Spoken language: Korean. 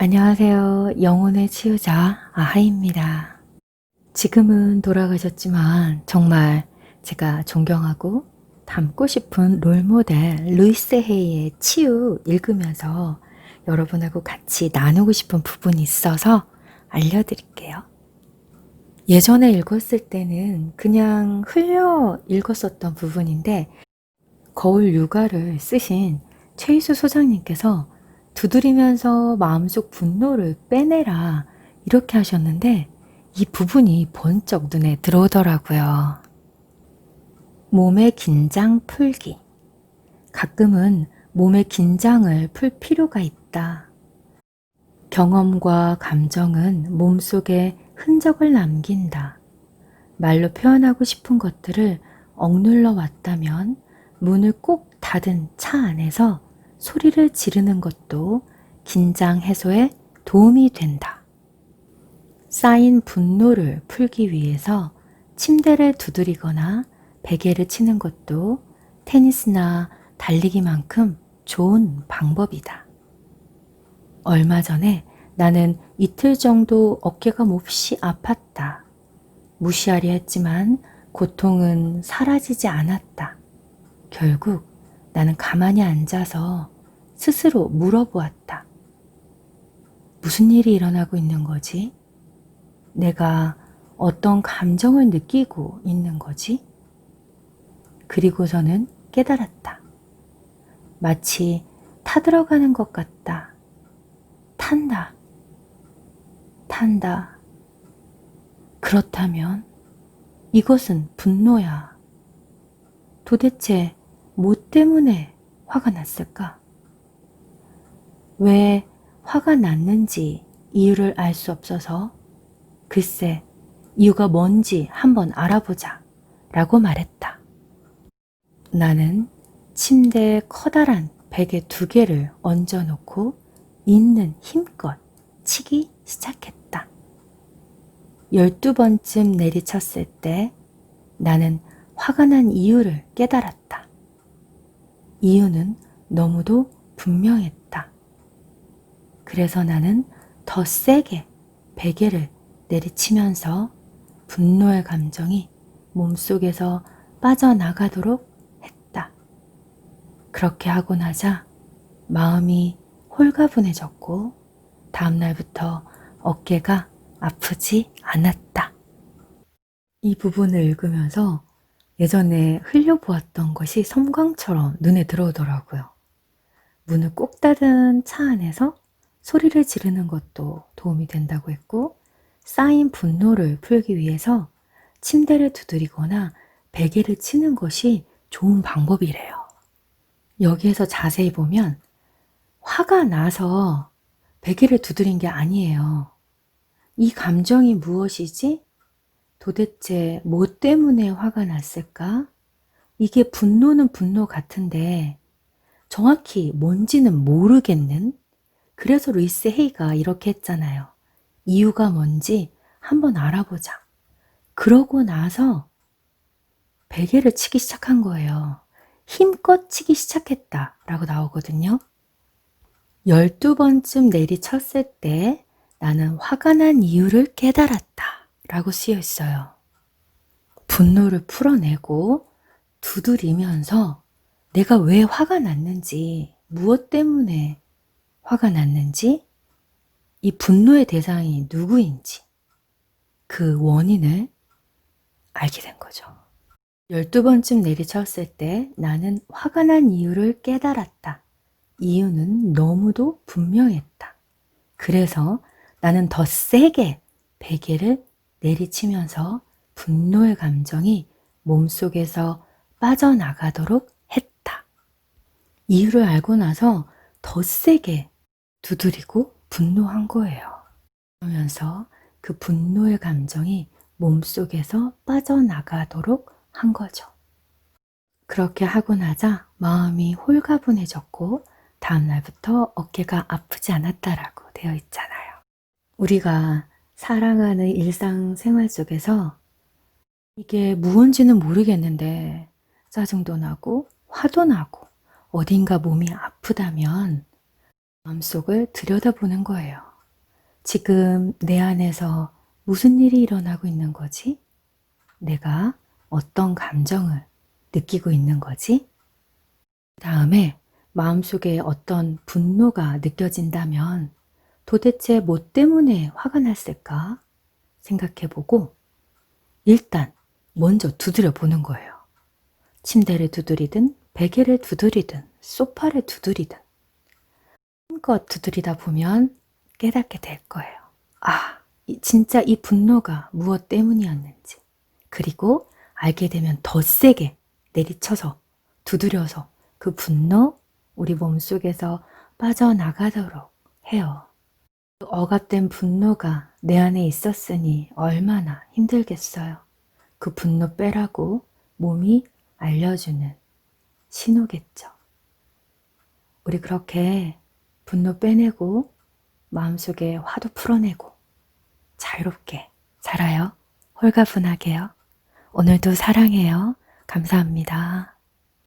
안녕하세요. 영혼의 치유자 아하입니다. 지금은 돌아가셨지만 정말 제가 존경하고 닮고 싶은 롤모델 루이스 헤이의 치유 읽으면서 여러분하고 같이 나누고 싶은 부분이 있어서 알려드릴게요. 예전에 읽었을 때는 그냥 흘려 읽었었던 부분인데 거울 육아를 쓰신 최희수 소장님께서 두드리면서 마음속 분노를 빼내라 이렇게 하셨는데 이 부분이 번쩍 눈에 들어오더라고요. 몸의 긴장 풀기. 가끔은 몸의 긴장을 풀 필요가 있다. 경험과 감정은 몸속에 흔적을 남긴다. 말로 표현하고 싶은 것들을 억눌러 왔다면 문을 꼭 닫은 차 안에서 소리를 지르는 것도 긴장 해소에 도움이 된다. 쌓인 분노를 풀기 위해서 침대를 두드리거나 베개를 치는 것도 테니스나 달리기만큼 좋은 방법이다. 얼마 전에 나는 이틀 정도 어깨가 몹시 아팠다. 무시하려 했지만 고통은 사라지지 않았다. 결국 나는 가만히 앉아서 스스로 물어보았다. 무슨 일이 일어나고 있는 거지? 내가 어떤 감정을 느끼고 있는 거지? 그리고서는 깨달았다. 마치 타들어가는 것 같다. 탄다. 탄다. 그렇다면 이것은 분노야. 도대체 뭐 때문에 화가 났을까? 왜 화가 났는지 이유를 알 수 없어서 글쎄 이유가 뭔지 한번 알아보자 라고 말했다. 나는 침대에 커다란 베개 두 개를 얹어놓고 있는 힘껏 치기 시작했다. 열두 번쯤 내리쳤을 때 나는 화가 난 이유를 깨달았다. 이유는 너무도 분명했다. 그래서 나는 더 세게 베개를 내리치면서 분노의 감정이 몸속에서 빠져나가도록 했다. 그렇게 하고 나자 마음이 홀가분해졌고 다음날부터 어깨가 아프지 않았다. 이 부분을 읽으면서 예전에 흘려보았던 것이 섬광처럼 눈에 들어오더라고요. 문을 꼭 닫은 차 안에서 소리를 지르는 것도 도움이 된다고 했고, 쌓인 분노를 풀기 위해서 침대를 두드리거나 베개를 치는 것이 좋은 방법이래요. 여기에서 자세히 보면 화가 나서 베개를 두드린 게 아니에요. 이 감정이 무엇이지? 도대체 뭐 때문에 화가 났을까? 이게 분노는 분노 같은데 정확히 뭔지는 모르겠는? 그래서 루이스 헤이가 이렇게 했잖아요. 이유가 뭔지 한번 알아보자. 그러고 나서 베개를 치기 시작한 거예요. 힘껏 치기 시작했다 라고 나오거든요. 12번쯤 내리쳤을 때 나는 화가 난 이유를 깨달았다. 라고 쓰여 있어요. 분노를 풀어내고 두드리면서 내가 왜 화가 났는지, 무엇 때문에 화가 났는지, 이 분노의 대상이 누구인지, 그 원인을 알게 된 거죠. 12번쯤 내리쳤을 때 나는 화가 난 이유를 깨달았다. 이유는 너무도 분명했다. 그래서 나는 더 세게 베개를 내리치면서 분노의 감정이 몸속에서 빠져나가도록 했다. 이유를 알고 나서 더 세게 두드리고 분노한 거예요. 그러면서 그 분노의 감정이 몸속에서 빠져나가도록 한 거죠. 그렇게 하고 나자 마음이 홀가분해졌고 다음날부터 어깨가 아프지 않았다라고 되어 있잖아요. 우리가 살아가는 일상생활 속에서 이게 무언지는 모르겠는데 짜증도 나고 화도 나고 어딘가 몸이 아프다면 마음속을 들여다보는 거예요. 지금 내 안에서 무슨 일이 일어나고 있는 거지? 내가 어떤 감정을 느끼고 있는 거지? 다음에 마음속에 어떤 분노가 느껴진다면 도대체 뭐 때문에 화가 났을까 생각해 보고 일단 먼저 두드려 보는 거예요. 침대를 두드리든 베개를 두드리든 소파를 두드리든 한껏 두드리다 보면 깨닫게 될 거예요. 아, 이- 진짜 이 분노가 무엇 때문이었는지. 그리고 알게 되면 더 세게 내리쳐서 두드려서 그 분노 우리 몸속에서 빠져나가도록 해요. 그 억압된 분노가 내 안에 있었으니 얼마나 힘들겠어요. 그 분노 빼라고 몸이 알려주는 신호겠죠. 우리 그렇게 분노 빼내고 마음속에 화도 풀어내고 자유롭게 살아요. 홀가분하게요. 오늘도 사랑해요. 감사합니다.